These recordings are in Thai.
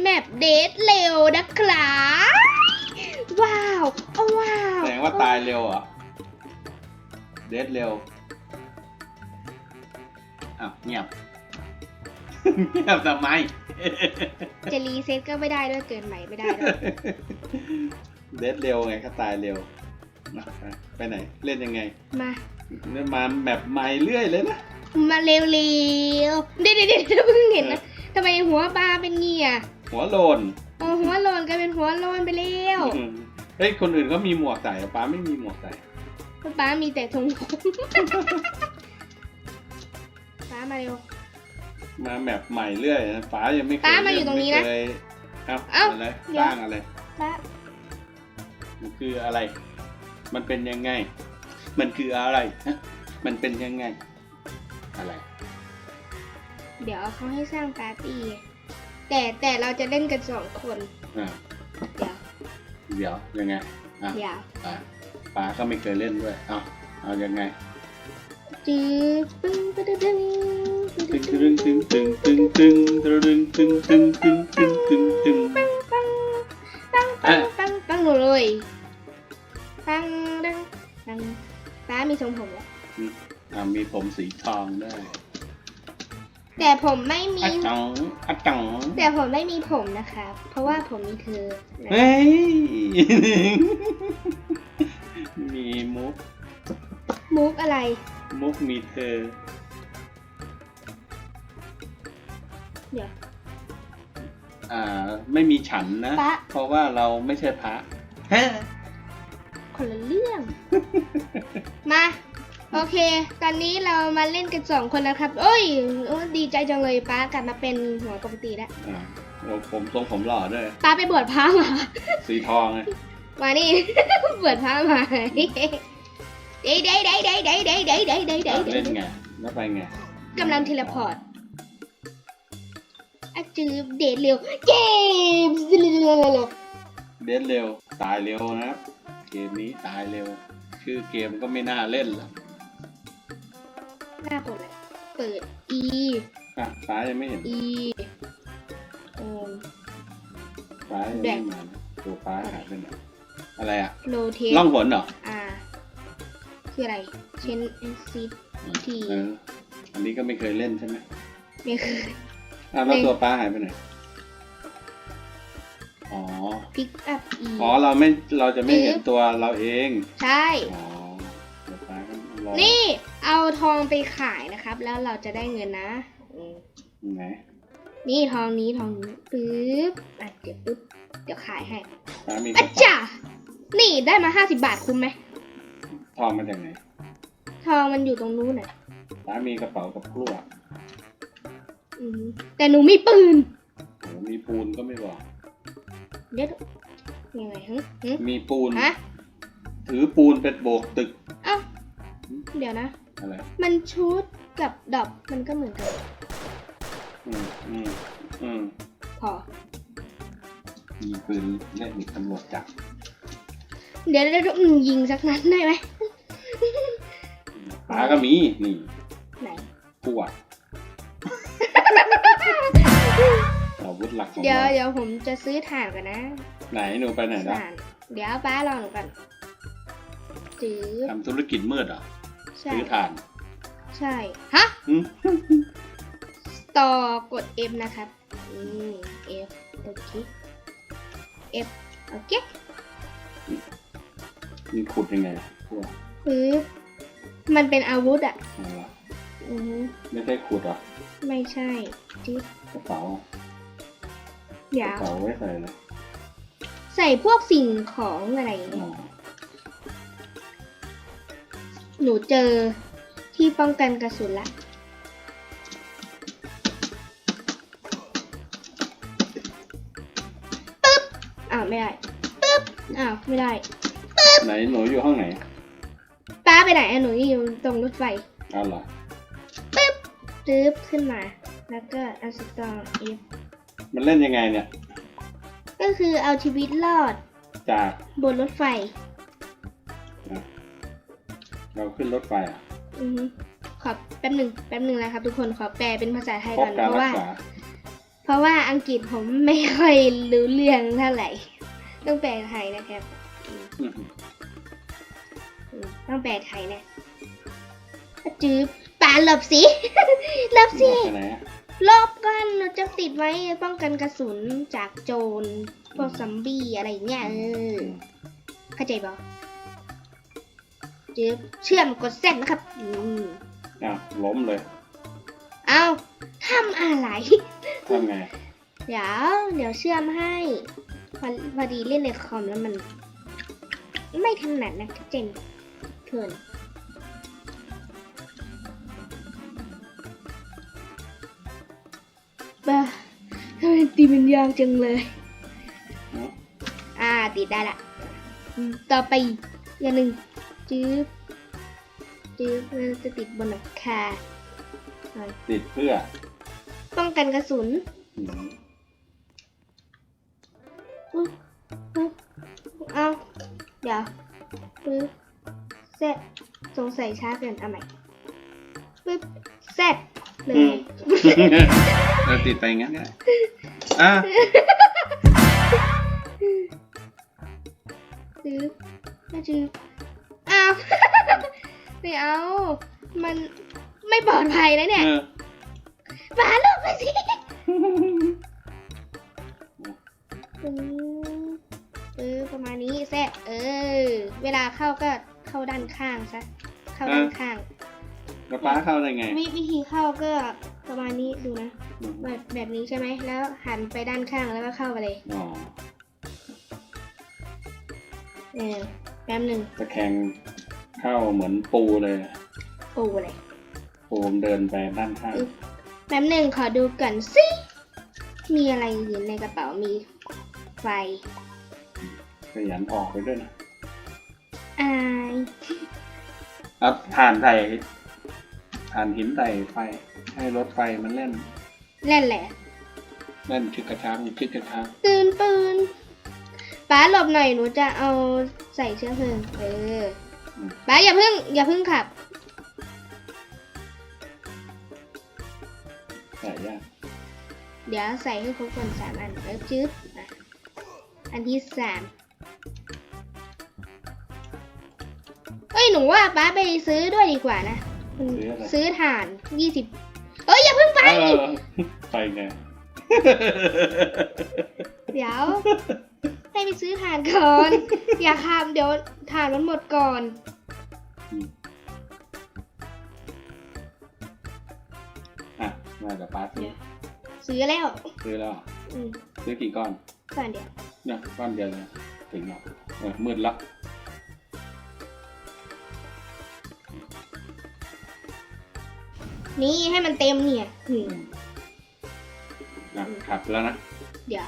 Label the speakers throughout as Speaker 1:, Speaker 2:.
Speaker 1: แมปเดทเร็วนะครับว้าวโอ้ว้าว
Speaker 2: แสดงว่าตายเร็วเหรอะเดทเร็วอ้าวเงียบเงียบทำไม
Speaker 1: จะรีเซ็ตก็ไม่ได้ด้วยเกินใหม่ไม่ได้ด้วย
Speaker 2: เดทเร็วไงก็ตายเร็วนะไปไหนเล่นยังไง
Speaker 1: มา
Speaker 2: เนี่ยมาแบบใหม่เรื่อยเลยนะ
Speaker 1: มาเร็วๆเดี๋ยวเดี๋ยวเดี๋ยวเพิ่งเห็นนะทำไมหัวปลาเป็นเงี้ย
Speaker 2: หัวโลน
Speaker 1: โอ้หัวโลนกลายเป็นหัวโลนไปแล้ว
Speaker 2: อืมเฮ้ยคนอื่นก็มีหมวกใส่ป้าไม่มีหมวกใส่
Speaker 1: ป้ามีแต่ทรงผมป้ามาเร็ว
Speaker 2: มาแบบใหม่เรื่อยนะป้ายังไม่เคย
Speaker 1: ป๊ามาอยู่ตรงนี้นะ
Speaker 2: ไม่เคยเอ้า
Speaker 1: เอ้า
Speaker 2: อะไร
Speaker 1: เดี๋
Speaker 2: ส
Speaker 1: ยว
Speaker 2: ร้างอะไร
Speaker 1: ป้า
Speaker 2: มันคืออะไร มันเป็นยังไง มันคืออะไรฮะมันเป็นยังไง อะไร
Speaker 1: เดี๋ยวเขาให้สร้างปาร์ตี้ แต่แต่เราจะเล่นกันสองคน
Speaker 2: อ่า
Speaker 1: เดี๋ยว
Speaker 2: เดี๋ยวยังไงอะ
Speaker 1: เดี๋ยว
Speaker 2: อะป้าก็ไม่เคยเล่นด้วยเอาเอายังไง
Speaker 1: จืดปึ้งปึ้งดึง
Speaker 2: ตึงตึงตึงตึงตึงตึงตึงตึงตึงตึงตึงตึงตึง
Speaker 1: ปังปังปังปังปังปังหนูเลยปังดังปังป้ามีทรงผมแล้ว
Speaker 2: อ่ามีผมสีทองด้วย
Speaker 1: แต่ผมไม่มี
Speaker 2: อะจังอะจัง
Speaker 1: แต่ผมไม่มีผมนะครับ เพราะว่าผมมีเธอนะ
Speaker 2: เฮ้ย มีมุก
Speaker 1: มุกอะไร
Speaker 2: มุกมีเธอ
Speaker 1: เดี๋ยว
Speaker 2: อ่า ไม่มีฉันนะ
Speaker 1: พระ
Speaker 2: เพราะว่าเราไม่ใช่พระฮะ
Speaker 1: คนละเรื่อง มา โอเค ตอนนี้เรามาเล่นกันสองคนแล้วครับโอ้ยโอ้ยดีใจจังเลยป้ากลับมาเป็นหัวปกติแล้ว
Speaker 2: อ่าเราผมทรงผมหล่อด้วย
Speaker 1: ป้าไปบวชพระมา
Speaker 2: สีทองไง
Speaker 1: มานี่ บวชพระมาเด้เด้เด้เด้เด้เด้เด้เด้เด้เด้
Speaker 2: อะ
Speaker 1: เด้
Speaker 2: เล่นไงแล้วไปไง
Speaker 1: กำลังเทเลพอร์ตอะจืบเดทเร็วเกม
Speaker 2: เดนเร็ว ตายเร็วนะครับ เกมนี้ตายเร็ว ชื่อเกมก็ไม่น่าเล่นละ
Speaker 1: หน้าปกเลยเปิด E
Speaker 2: อะฟ้ายังไม่เห็น
Speaker 1: E โอม
Speaker 2: ฟ้ายังไม่มานะตัวฟ้าหายไปไหนอะไรอะ
Speaker 1: โลเท
Speaker 2: ล่องหนเหรอ
Speaker 1: อ่าคืออะไรเชนซีที
Speaker 2: เออ อันนี้ก็ไม่เคยเล่นใช่ไหม
Speaker 1: นี่คือ
Speaker 2: อะแล้ว
Speaker 1: เล่น
Speaker 2: ตัวฟ้าหายไปไหน อ๋อ
Speaker 1: พิกอัพ E
Speaker 2: อ๋อเราไม่เราจะไม่เห็นตัวเราเอง
Speaker 1: ใช่
Speaker 2: อ๋อตัวฟ้าก็รอ
Speaker 1: นี่ เอาทองไปขายนะครับ แล้วเราจะได้เงินนะอืม
Speaker 2: ไหน
Speaker 1: นี่ทองนี้ทองนี้ปึ๊บอะเดี๋ยวปึ๊บเดี๋ยวขายให้
Speaker 2: ฟ้ามีก
Speaker 1: อา
Speaker 2: ระเป๋า
Speaker 1: จ้านี่ได้มาห้าสิบาทคุ้มไหม
Speaker 2: ทองมาจากไหน
Speaker 1: ทองมันอยู่ตรงนู้นน่ะ
Speaker 2: ฟ้ามีกระเป๋ากับกล้ว
Speaker 1: อืมแต่หนูมีปืน
Speaker 2: โหมีปูนก็ไม่บอก
Speaker 1: เดี๋ยวยังไงฮึฮึ
Speaker 2: มีปูน
Speaker 1: ฮะ
Speaker 2: ถือปูนเป็นโบกตึก
Speaker 1: เอ้าเดี๋ยวนะ
Speaker 2: อะไร
Speaker 1: มันชุดกับดอกมันก็เหมือนกัน
Speaker 2: อืมอืมอืม
Speaker 1: พอ
Speaker 2: มีปืนเล่นมีตำรวจจับ
Speaker 1: เดี๋ยวเดี๋ยวอืมยิงสักนัดได้ไหม
Speaker 2: ฟ้าก็มี นี่
Speaker 1: ไหน
Speaker 2: กลัวอาวุธหลักของ
Speaker 1: เดี๋ยว
Speaker 2: เรา
Speaker 1: เดี๋ยวผมจะซื้อถ่านกันนะ
Speaker 2: ไหนหนูไปไหนนะ
Speaker 1: ถ่าน เดี๋ยวป้ารอหนูกันจื้อ
Speaker 2: ทำธุรกิจมืดเหรอ
Speaker 1: ใช่
Speaker 2: ซื้อถ่าน
Speaker 1: ใช่ ฮะ
Speaker 2: อืม
Speaker 1: ต่อกด F นะครับอืม F โอเค F โอเค
Speaker 2: มีขุดยังไงกลัว
Speaker 1: ปึ๊บมันเป็นอาวุธอะ
Speaker 2: อะไรวะ
Speaker 1: อือฮึ
Speaker 2: ไม่ใช่ขุดเหรอ
Speaker 1: ไม่ใช่จิ๊บ
Speaker 2: กระเป๋าก
Speaker 1: ยา
Speaker 2: ระ
Speaker 1: ว
Speaker 2: เป๋าไว้ใส่เลย
Speaker 1: ใส่พวกสิ่งของอะไรอย่าง
Speaker 2: อ๋
Speaker 1: เงี้
Speaker 2: อย
Speaker 1: หนูเจอที่ป้องกันกระสุนละ ปึ๊บ อ้าวไม่ได้ ปึ๊บ อ้าวไม่ได้
Speaker 2: ไหนหนูอยู่ห้องไหน
Speaker 1: ป้าไปไหนอะหนูอยู่ตรงรถไฟ
Speaker 2: เอาเหรอ
Speaker 1: ปึ๊บขึ้นมา แล้วก็อัลสตองเอฟ
Speaker 2: มันเล่นยังไงเนี่ย
Speaker 1: ก็คือเอาชีวิตรอด
Speaker 2: จาก
Speaker 1: บนรถไฟ
Speaker 2: เราขึ้นรถไฟอะ
Speaker 1: อือฮึขอแป๊บหนึ่งแป๊บหนึ่งนะครับ ทุกคนขอแปลเป็นภาษาไทย
Speaker 2: พ
Speaker 1: ก่
Speaker 2: บ
Speaker 1: อน
Speaker 2: การ
Speaker 1: เพราะ
Speaker 2: รั
Speaker 1: ว่า
Speaker 2: กษา
Speaker 1: เพราะว่าอังกฤษผมไม่ค่อยรู้เรื่องเท่าไหร่ต้องแปลไทยนะครับอืม
Speaker 2: อืม
Speaker 1: อืมต้องแปลไทยนะจืบปาหลบสิ หลบสิ
Speaker 2: ไปไหนอะ
Speaker 1: หลบกันเราจะติดไว้ป้องกันกระสุนจากโจรพวกซัมบี้อะไรอย่างเงี้ยเออเข้าใจ บ่จืบเชื่อมกดเส้นนะครับอืม
Speaker 2: อ้าวล้มเลย
Speaker 1: เอาทำอะไร
Speaker 2: ทำไง
Speaker 1: เดี๋ยว เดี๋ยวเชื่อมให้พอพอดีเล่นในคอมแล้วมัน ไม่ถนัดนะเจนเกินบ้าทำไมตีมันยากจังเลย
Speaker 2: เนาะ
Speaker 1: อ่าติดได้ละอืมต่อไปอีกอย่างหนึ่ง จื๊บจื๊บเราจะติดบนหลังคาหน่อย
Speaker 2: ติดเพื่อ
Speaker 1: ป้องกันกระสุน
Speaker 2: อืม
Speaker 1: ปึ๊บปึ๊บเอาเดี๋ยวปึ๊บเซตสงสัยช้าเกินเอาใหม่ปึ๊บเซตเล
Speaker 2: อื
Speaker 1: ย
Speaker 2: ม เราติดไปงั้นก็ได้อะ
Speaker 1: ปึ๊บไม่จืบอ้าว ไม่เอา มันไม่ปลอดภัยแล้วเนี่ย
Speaker 2: เออ
Speaker 1: ปาลงไปสิปึ๊บปึ๊บประมาณนี้แซะเออ เวลาเข้าก็เข้าด้านข้างซะ เข้าด้านข้าง
Speaker 2: แล้วป้าเข้าได้ไง
Speaker 1: วิวิธีเข้าก็ประมาณนี้ดูนะ
Speaker 2: อืม
Speaker 1: แบบแบบนี้ใช่ไหม แล้วหันไปด้านข้างแล้วก็เข้าไปเลย
Speaker 2: อ๋อ
Speaker 1: เออแป๊บหนึ่ง
Speaker 2: ตะแคง เข้าเหมือนปูเลย
Speaker 1: ปูเลย
Speaker 2: ปูมนเดินไปด้านข้าง
Speaker 1: อึ๊บแป๊บหนึ่งขอดูก่อนสิมีอะไรอยู่ในกระเป๋ามีไฟ
Speaker 2: ขยันออกไปด้วยนะ
Speaker 1: อาย
Speaker 2: เอาถ่านใส่ถ่านหินใส่ไฟ ให้รถไฟมันเล่น
Speaker 1: เล่นแหละ
Speaker 2: เล่นชึกกระชังชึกกระชัง
Speaker 1: ตื่นปืนป้าหลบหน่อยหนูจะเอาใส่เชื้อเพลิงเออ ป้าอย่าเพิ่งอย่าเพิ่งขับ
Speaker 2: ใส่ยาก
Speaker 1: เดี๋ยวใส่ให้ครบก่อนสามอันแล้วจึ๊บอะอันที่สามเอ้ยหนูว่าป้าไปซื้อด้วยดีกว่านะอืม
Speaker 2: ซื้ออะไร
Speaker 1: ซื้อถ่านยี่สิบเอ้ยอย่าเพิ่งไป
Speaker 2: เออไปไง
Speaker 1: เดี๋ยว ให้ไปซื้อถ่านก่อน อย่าข้ามเดี๋ยวถ่านมันหมดก่อน
Speaker 2: อะมาเดี๋ยวป้าซื้อ
Speaker 1: ซื้อแล้ว
Speaker 2: ซื้อแล้ว
Speaker 1: อืม
Speaker 2: ซื้อกี่ก้อน
Speaker 1: ก่อนเดี๋ยว
Speaker 2: เนี่ยก้อนเดียวเลยถึงแล้วเออมืดละ
Speaker 1: นี่ให้มันเต็มเนี่ยอืม
Speaker 2: อะขับแล้วนะ
Speaker 1: เดี๋ยว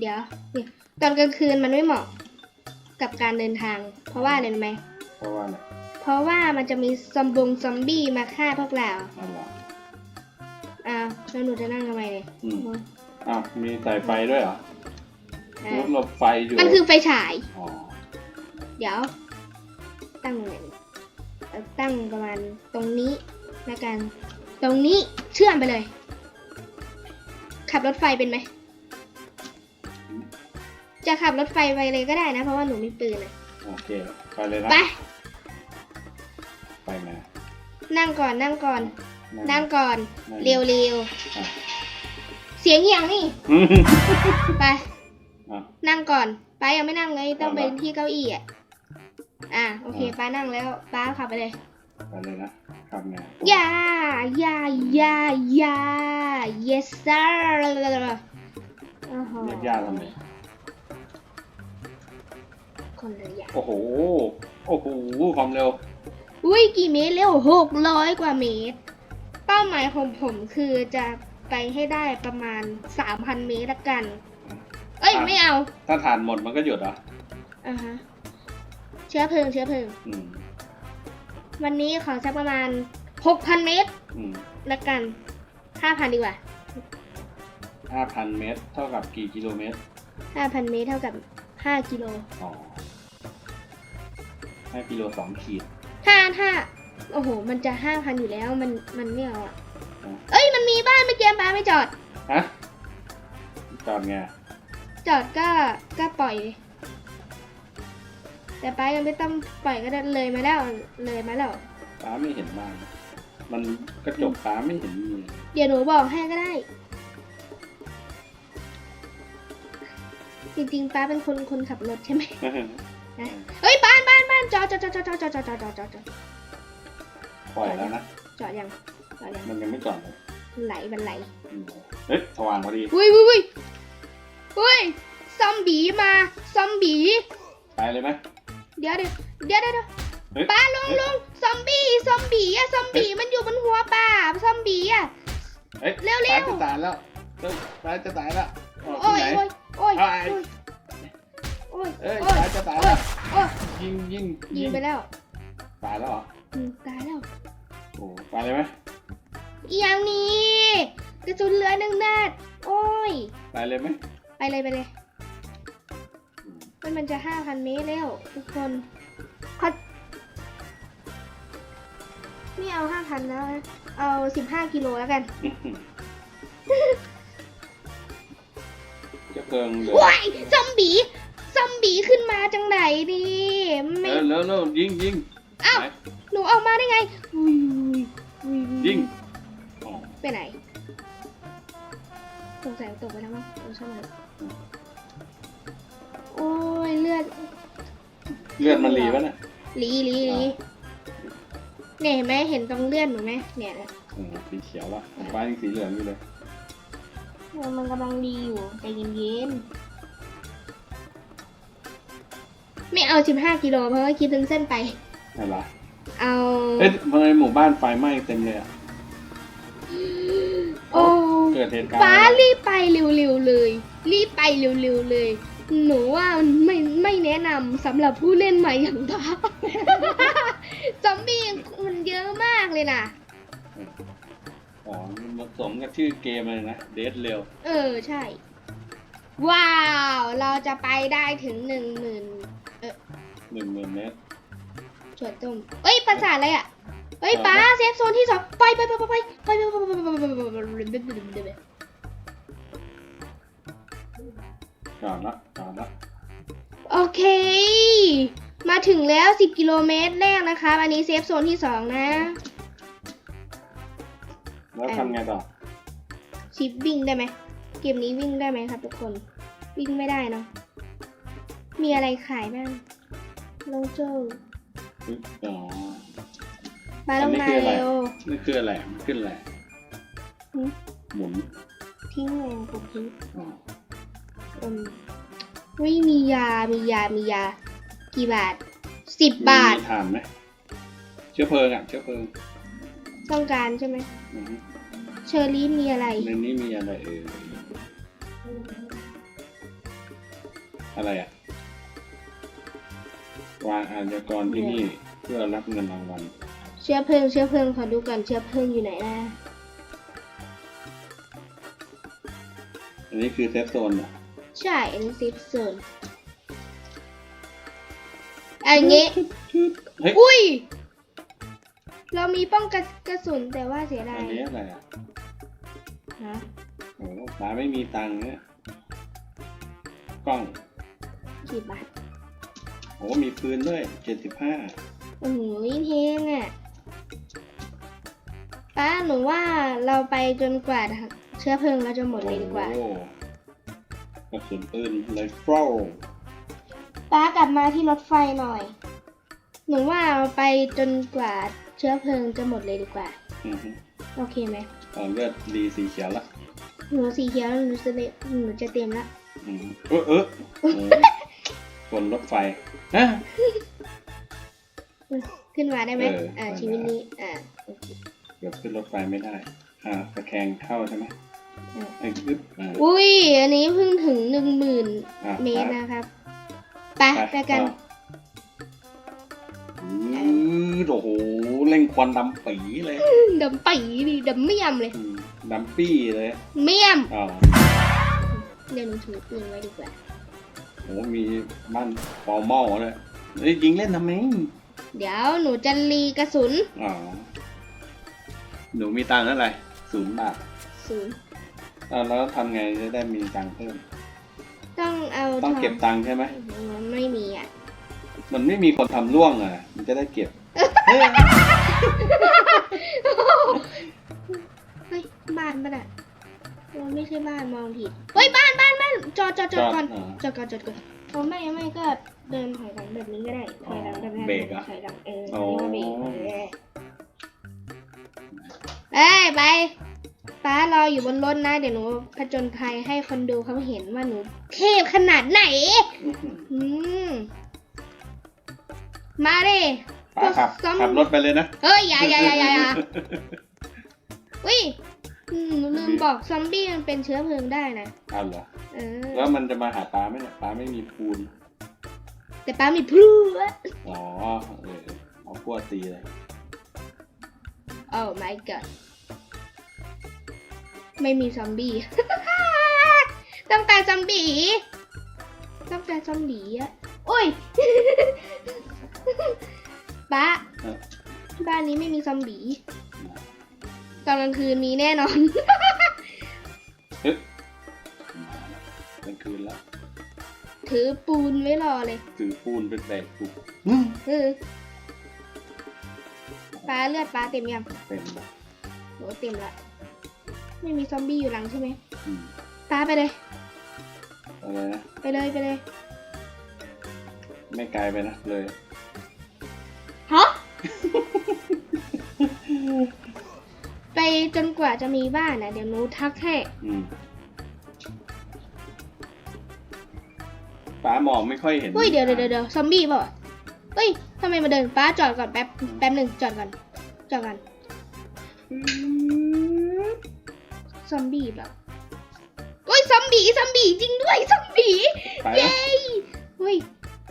Speaker 1: เดี๋ยวเนี่ยตอนกลางคืนมันไม่เหมาะกับการเดินทาง เพราะว่าอะไรรู้ไหม
Speaker 2: เพราะว่าอะไร
Speaker 1: เพราะว่ามันจะมีซอมบงซอมบี้มาฆ่าพวกเรา
Speaker 2: อ๋อเหรอ
Speaker 1: อ้าวแล้วหนูจะนั่งทำไมเนี่ย
Speaker 2: อืมอ้าวมีสายไฟด้วยเหรอ
Speaker 1: อ่าร
Speaker 2: ถหลบไฟอยู่
Speaker 1: มันคือไฟฉาย
Speaker 2: อ๋อ
Speaker 1: เดี๋ยว ตั้งไหนเอ่อตั้งประมาณตรงนี้แล้วกัน ตรงนี้เชื่อมไปเลย ขับรถไฟเป็นไหม จะขับรถไฟไปเลยก็ได้นะ เพราะว่าหนูมีปืนนะ
Speaker 2: โอเคไปเลยนะ
Speaker 1: ไป
Speaker 2: ไปมา
Speaker 1: นั่งก่อนนั่งก่อน นั่งก่อน
Speaker 2: นั่ง
Speaker 1: เร็วเร็ว
Speaker 2: อะ
Speaker 1: เสียงเหี่ยงนี่
Speaker 2: อืม
Speaker 1: ไป
Speaker 2: อะ
Speaker 1: นั่งก่อนป้ายังไม่นั่งเลยต้องไป
Speaker 2: เอาละ
Speaker 1: ที่เก้าอี้อะอะโอเค
Speaker 2: อ่า
Speaker 1: ป้านั่งแล้วป้าขับไปเลย
Speaker 2: ไปเลยนะขับไง
Speaker 1: อย่าอย่าอย่าอย่า yes sir โอ้โห
Speaker 2: เรียกย่าทำไม
Speaker 1: คนละอย่าง
Speaker 2: โอ้โห โอ้โห ความเร็ว
Speaker 1: อุ้ยกี่เมตรเร็วหกร้อยกว่าเมตร เป้าหมายของผมคือจะไปให้ได้ประมาณสามพันเมตรละกัน เอ้ย
Speaker 2: อะ
Speaker 1: ไม่เอา
Speaker 2: ถ้าถ่านหมดมันก็หยุดเหรอ
Speaker 1: อ่าฮะเชื้อเพลิงเชื้อเพลิง
Speaker 2: อืม
Speaker 1: วันนี้ขอสักประมาณหกพันเมตร
Speaker 2: อืม
Speaker 1: ละกันห้าพันดีกว่า
Speaker 2: ห้าพันเมตร เท่ากับกี่กิโลเมตร
Speaker 1: ห้าพันเมตรเท่ากับห้ากิโล
Speaker 2: อ๋อ ห้ากิโลสองขีด
Speaker 1: ถ้าถ้าโอ้โห มันจะห้าพันอยู่แล้ว มัน มันไม่เอาอะ
Speaker 2: อ๋อ
Speaker 1: เอ้ย มันมีบ้านไม่เกมปลาไม่จอด
Speaker 2: ฮะ จอดไง
Speaker 1: จอดก็ ก็ปล่อยเลยแต่ป้ายังไม่ต้องปล่อยก็ได้เลยมาแล้ว เลยมาแล้ว
Speaker 2: ป้าไม่เห็นบ้านมันกระจกป้าไม่เห็นมี
Speaker 1: เดี๋ยวหนูบอกให้ก็ได้ จริงๆป้าเป็นคนคนขับรถใช่ไหมนะเฮ้ยบ้า นบ้านบ้านจอดจอดจอดจอดจอดจอดจอดจอดจอดจอดจอด
Speaker 2: ปล่อยแล้วนะ
Speaker 1: จอดยังจอดยัง
Speaker 2: มันยังไม่จอดเลย
Speaker 1: ไหลมันไหล
Speaker 2: เฮ้ยสว่างพอดี
Speaker 1: อุ้ยอุ้ยอุ้ยอุ้ยซอมบี้มาซอมบี้
Speaker 2: ไปเลยไหม
Speaker 1: เดี๋ยวเดี๋ยวเดี๋ยวเดี๋ยวป้าลงลงซอมบี้ซอมบี้อะซอมบี้มันอยู่บนหัวป้าซอมบี้อะ
Speaker 2: เฮ้ย
Speaker 1: เร็วๆ
Speaker 2: ป้าจะตายแล้วป้าจะตายแล้ว
Speaker 1: โอ้ยโอ้ยโอ้ยโอ้ยโอ้ย
Speaker 2: เอ้ย
Speaker 1: โอ้ย
Speaker 2: ป้าจะตาย
Speaker 1: ยวโอ้ย
Speaker 2: ยิงยิง
Speaker 1: ยิงไปแล้ว
Speaker 2: ตายแล้วเหรอ
Speaker 1: อืมตายแล้ว
Speaker 2: โอ้ไปเลยไหม
Speaker 1: อีหยังนี้กระสุนเหลือหนึ่งนัดโอ้ย
Speaker 2: ไปเลยไหม
Speaker 1: ไปเลยไปเลย มันมันจะห้าพันเมตรแล้ว ทุกคนขอไม่เอาห้าพันแล้วนะเอาสิบห้ากิโลแล้วกัน
Speaker 2: เจะเพลิงเหลือ
Speaker 1: ว้ายซอมบี้ซ อมบี้ขึ้นมาจังไหนดิไม่
Speaker 2: เออแล้วแล้วยิงยิง
Speaker 1: อ้าว
Speaker 2: ไหน
Speaker 1: หนูออกมาได้ไงอุ้ยอุ้ยอุ้
Speaker 2: ยิงอ๋อ
Speaker 1: ไปไหนสงสัยตกไปแล้วมั้งเออช่างมันโอ้ยเลือด
Speaker 2: เลือดมันรีวะเนี่ย
Speaker 1: ลีลีลีเนี่ยเห็นไหมเห็นตรงเลือดหนูไหมเนี่ยนะ
Speaker 2: โอ้สีเขียวละป้ายังสีเหลืองอยู่เลย
Speaker 1: มันกำลังดีอยู่ใจเย็น ไม่เอา 15 กิโลเพราะว่าคิดถึงเส้นไป
Speaker 2: อะไร
Speaker 1: เอา
Speaker 2: เอ๊ะทำไมหมู่บ้านไฟไหม้เต็มเลยอะ
Speaker 1: โอ้
Speaker 2: เกิดเหตุการณ์
Speaker 1: ฟ้า
Speaker 2: อะไร
Speaker 1: รีบไปเร็วๆเลย รีบไปเร็วๆเลย หนูว่าไม่ไม่แนะนำสำหรับผู้เล่นใหม่อย่างป้าซอมบี้มันเยอะมากเลยนะ
Speaker 2: อ๋อมันผสมกับชื่อเกมเลยนะ เดทเร็ว
Speaker 1: เออใช่ ว้าว เราจะไปได้ถึงหนึ่งหมื่น
Speaker 2: หนึ่งหมื่นเมตร
Speaker 1: ถั่วต้มเอ้ยประสาทอะไรอะเฮ้ยป้าเซฟโซนที่สองไปไปไปไปไปไปไปไปไปไป
Speaker 2: จอดละจอดละ
Speaker 1: โอเค มาถึงแล้ว 10 กิโลเมตรแรกนะคะอันนี้เซฟโซนที่สองนะ
Speaker 2: แล้วทำไงต่อ
Speaker 1: ชิปวิ่งได้ไหมเกมนี้วิ่งได้ไหมครับทุกคน วิ่งไม่ได้เนาะ มีอะไรขายบ้างลงโจ้
Speaker 2: ปึ๊บอ๋อ
Speaker 1: มาลงมา
Speaker 2: อันนี้คืออะไร
Speaker 1: เร็ว
Speaker 2: นี่คืออะไรมันขึ้นอะไร
Speaker 1: หืม
Speaker 2: หมุน
Speaker 1: ทิ้งแรงกูทิ้ง
Speaker 2: อ๋อ
Speaker 1: อืมไม่มียา มียา มียา กี่บาทสิบบาท
Speaker 2: มีถ่านไหมเชื้อเพลิงอะ เชื้อเพลิง
Speaker 1: ต้องการใช่ไหม
Speaker 2: อือฮึ
Speaker 1: เชอรี่มีอะไร
Speaker 2: ในนี้มีอะไรเอออะไรอะ วางอาชญากรที่นี่เพื่อรับเงินรางวัล
Speaker 1: เชื้อเพลิงเชื้อเพลิงขอดูก่อนเชื้อเพลิงอยู่ไหนนะ
Speaker 2: อันนี้คือเซฟโซนเหรอ
Speaker 1: ใช่อันนี้เซฟโซนอันนี้
Speaker 2: เฮ้ย
Speaker 1: อุ้ย เรามีป้องกันกระสุนแต่ว่าเสียดา
Speaker 2: อั
Speaker 1: ย
Speaker 2: นนี้อะไรอะ
Speaker 1: ฮะ
Speaker 2: โอ้ป้าไม่มีตังค์เนี่ยกล้อง
Speaker 1: กี่บาท
Speaker 2: โอ้มีปืนด้วยเจ็ดสิบห้า
Speaker 1: โอ้โหเพลงอะป้าหนูว่าเราไปจนกว่าเชื้อเพลิงเราจะหมดเลยดีกว่า
Speaker 2: โอ้กระสุนปืนไรเฟิล
Speaker 1: ป้ากลับมาที่รถไฟหน่อย หนูว่าเอาไปจนกว่าเชื้อเพลิงจะหมดเลยดีกว่า
Speaker 2: อือฮึ
Speaker 1: โอเคไหม
Speaker 2: อ๋อเลือดดีสีเขียวละ
Speaker 1: หนูสีเขียวหนูจะเต็มหนูจะเต็มละ
Speaker 2: อืมเออเออโอ้ บนรถไฟฮะ
Speaker 1: ขึ้นมาได้ไหม
Speaker 2: เออ
Speaker 1: อ่า
Speaker 2: ได้
Speaker 1: ชีวิตนี้อ่าโอเค
Speaker 2: เกือบขึ้นรถไฟไม่ได้ อ่าตะแคงเข้าใช่ไหม
Speaker 1: อ่า
Speaker 2: ไอ้ปึ๊บอ่า
Speaker 1: อุ้ย อันนี้เพิ่งถึงหนึ่งหมื่น
Speaker 2: อะ
Speaker 1: เมตรนะครับ ไปไปกัน
Speaker 2: อือโอ้โหเร่งควันดำปีเลย
Speaker 1: ดำปีดิดำเมี่ยมเลย
Speaker 2: อืมดำปี้เลย
Speaker 1: เมี่ยม
Speaker 2: อ๋อ
Speaker 1: เดี๋ยวหนูถือปืนไว้ดีกว่า
Speaker 2: โหมีบ้านฟอร์มอลเลยเฮ้ยยิงเล่นทำไม
Speaker 1: เดี๋ยวหนูจะรีกระสุน
Speaker 2: อ๋อหนูมีตังค์เท่าไหร่ศูนย์บาท
Speaker 1: ศูนย์
Speaker 2: อ้าวแล้วทำไงจะได้มีตังค์เพิ่ม
Speaker 1: ต้องเอา
Speaker 2: ต้อง
Speaker 1: ท
Speaker 2: เก็บตังค์ใช่ไหม
Speaker 1: ไม่มีอะ
Speaker 2: มันไม่มีคนทำร่วงอะ มันจะได้เก็บ
Speaker 1: เฮ้ยบ้านปะน่ะมันไม่ใช่บ้านมองผิด จอดจอดจอดก่อน
Speaker 2: อ๋อ
Speaker 1: จอดก่อนจอดก่อนโอ้ไม่ไม่ก็เดินถอยหลังแบบนี้ก็ได้ถอยหลังแบบนั้น
Speaker 2: เบรกเหรอ
Speaker 1: ถอยหลังเออ
Speaker 2: อ๋อ
Speaker 1: เรียกว่าเบรกเออเอ้ยไปป้ารออยู่บนรถนะ เดี๋ยวหนูผจญภัยให้คนดูเขาเห็นว่าหนูเทพขนาดไหน
Speaker 2: อื้อหือ
Speaker 1: อืมมาดิ
Speaker 2: ป้าขับ
Speaker 1: ซ้ำ
Speaker 2: ขับรถไปเลยนะ
Speaker 1: เฮ้ยอย่าอย่าอย่าอย่าอย่าอุ้ยอืมหนูลืมบอกซอมบี้มันเป็นเชื้อเพลิงได้นะ
Speaker 2: เอาเหรอ
Speaker 1: เออ
Speaker 2: แล้วมันจะมาหาป้าไหมเนี่ยป้าไม่มีปูน
Speaker 1: แต่ป้ามีพลูอะ
Speaker 2: อ๋อเออเอาพวกตีเลย
Speaker 1: โอ้ my god ไม่มีซอมบี้ ต้องการซอมบี้ ต้องการซอมบี้อะโอ้ย ป้า
Speaker 2: เออ
Speaker 1: บ้านนี้ไม่มีซอมบี้ตอนกลางคืนมีแน่นอน ถือปูนไว้รอเลย
Speaker 2: ถือปูนเป็นแบกปูน
Speaker 1: เออป้าเลือดป้าเต็มยัง
Speaker 2: เต็มเลย
Speaker 1: โหเต็มละไม่มีซอมบี้อยู่หลังใช่ไหม
Speaker 2: อืม
Speaker 1: ป้าไปเลย
Speaker 2: อะไรนะ
Speaker 1: ไปเลยไปเลย
Speaker 2: ไม่ไกลไปนะเลย
Speaker 1: ฮะ ไปจนกว่าจะมีบ้านนะเดี๋ยวหนูทักให้
Speaker 2: อืม ป้ามองไม่ค่อยเห็น
Speaker 1: เฮ้ยเดี๋ยวเดี๋ยวเดี๋ยวเดี๋ยวซอมบี้เปล่าวะเฮ้ยทำไมมาเดินป้าจอดก่อนแป๊บแป๊บหนึ่งจอดก่อนจอดก่อนซอมบี้เปล่าเฮ้ยซอมบี้ซอมบี้จริงด้วยซอมบี้
Speaker 2: ไป
Speaker 1: เย้
Speaker 2: นะ
Speaker 1: เฮ้ย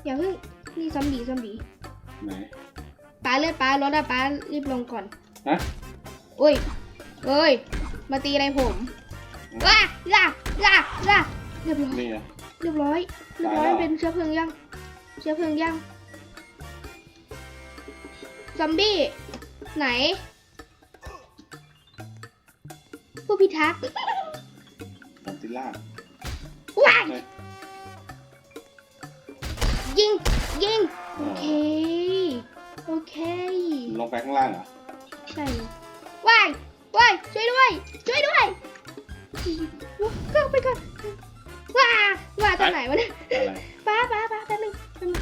Speaker 1: อย่าเพิ่งนี่ซอมบี้ซอมบี้
Speaker 2: ไหน
Speaker 1: ป้าเลือดป้ารถอะป้ารีบลงก่อน
Speaker 2: ฮะ
Speaker 1: โอ้ยเอ้ยมาตีอะไรผมว้าล่าล่าล่าเรียบร้อย
Speaker 2: นี่อะ
Speaker 1: เรียบร้อย เรียบร้อย
Speaker 2: ตายแล้ว
Speaker 1: เป็นเชื้อเพลิงยังเชื้อเพลิงยังซอมบี้ไหน ผู้พิทักษ์
Speaker 2: ซอมติล่า
Speaker 1: ว้าย
Speaker 2: เฮ้ย
Speaker 1: ยิง ยิง
Speaker 2: อ๋
Speaker 1: โอ
Speaker 2: อ
Speaker 1: เค โอเค
Speaker 2: ลงไปข้างล่างเหรอ
Speaker 1: ใช่ว้ายว้ายช่วยด้วย ช่วยด้วยเข้าไปก่อนว้า ว้าตรงไหนวะเนี่ย
Speaker 2: อะไร
Speaker 1: ป้าป้าป้าแป๊บนึงแป๊บนึง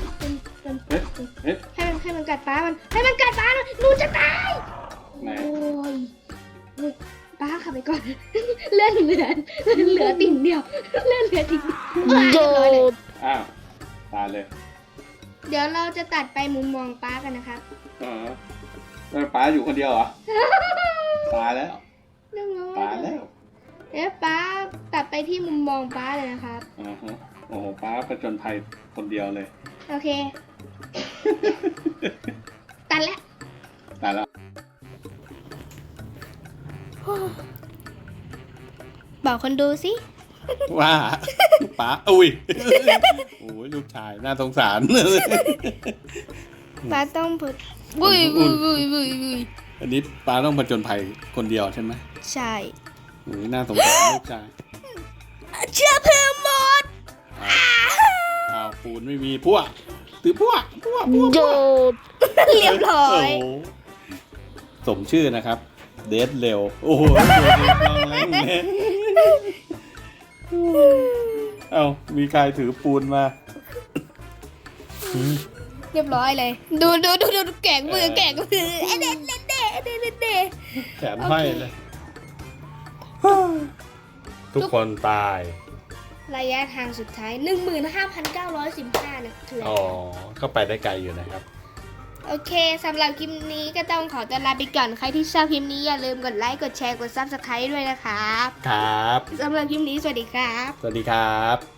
Speaker 1: แป๊บนึงแป๊บนึง
Speaker 2: เฮ้ยเฮ้ย
Speaker 1: ให้มันให้มันกัดป้ามันให้มันกัดป้ามันหนูจะตาย
Speaker 2: ไหน
Speaker 1: โอ้ยเฮ้ยป้าขับไปก่อนเลื่อนเหลือเหลือติ่งเดียวเลื่อนเหลือติ่งเดียวเรียบร้อยเลย
Speaker 2: อ้าวตายเลย
Speaker 1: เดี๋ยวเราจะตัดไปมุมมองป้ากันนะครับ
Speaker 2: อ๋อแล้วป้าอยู่คนเดียวเหรอ จญภัยคนเดียวเลย
Speaker 1: โอเค ตัดแล้ว
Speaker 2: ตายแล้ว
Speaker 1: บอกคนดูสิ
Speaker 2: ว่าป้าอุ้ยโอ้ยลูกชายน่าสงสาร
Speaker 1: ป้าต้องพูดบุยบุยบุยบุยบุย
Speaker 2: อันนี้ป้าต้องผจญภัยคนเดียวใช่ไหม
Speaker 1: ใช่
Speaker 2: โอ้ยน่าสงสารลูกชาย
Speaker 1: เชื้อเพลิงหมด
Speaker 2: อ้าวอ้าว ปูนไม่มีพวกตือพวกพวกพวกพวก
Speaker 1: เรียบร้อย
Speaker 2: โโหสมชื่อนะครับ เดทเร็ว โอ้โหตัวเด็กลองแรงเลยเอ้ามีใครถือปูนมา
Speaker 1: เรียบร้อยเลย ดูดูดูดูแกงมือแกงมือเอเดนเดนเดเดนเดนเด
Speaker 2: แขนห้อยเลย ทุกคนตาย
Speaker 1: ระยะทางสุดท้าย 15,915นะคือ
Speaker 2: อ๋อ ก็ไปได้ไกลอยู่นะครับ
Speaker 1: โอเคสำหรับคลิปนี้ก็ต้องขอตัวลาไปก่อนใครที่ชอบคลิปนี้อย่าลืมกดไลค์ กดแชร์ กด Subscribe ด้วยนะครับ
Speaker 2: ครับ
Speaker 1: สำหรับคลิปนี้สวัสดีครับ
Speaker 2: สวัสดีครับ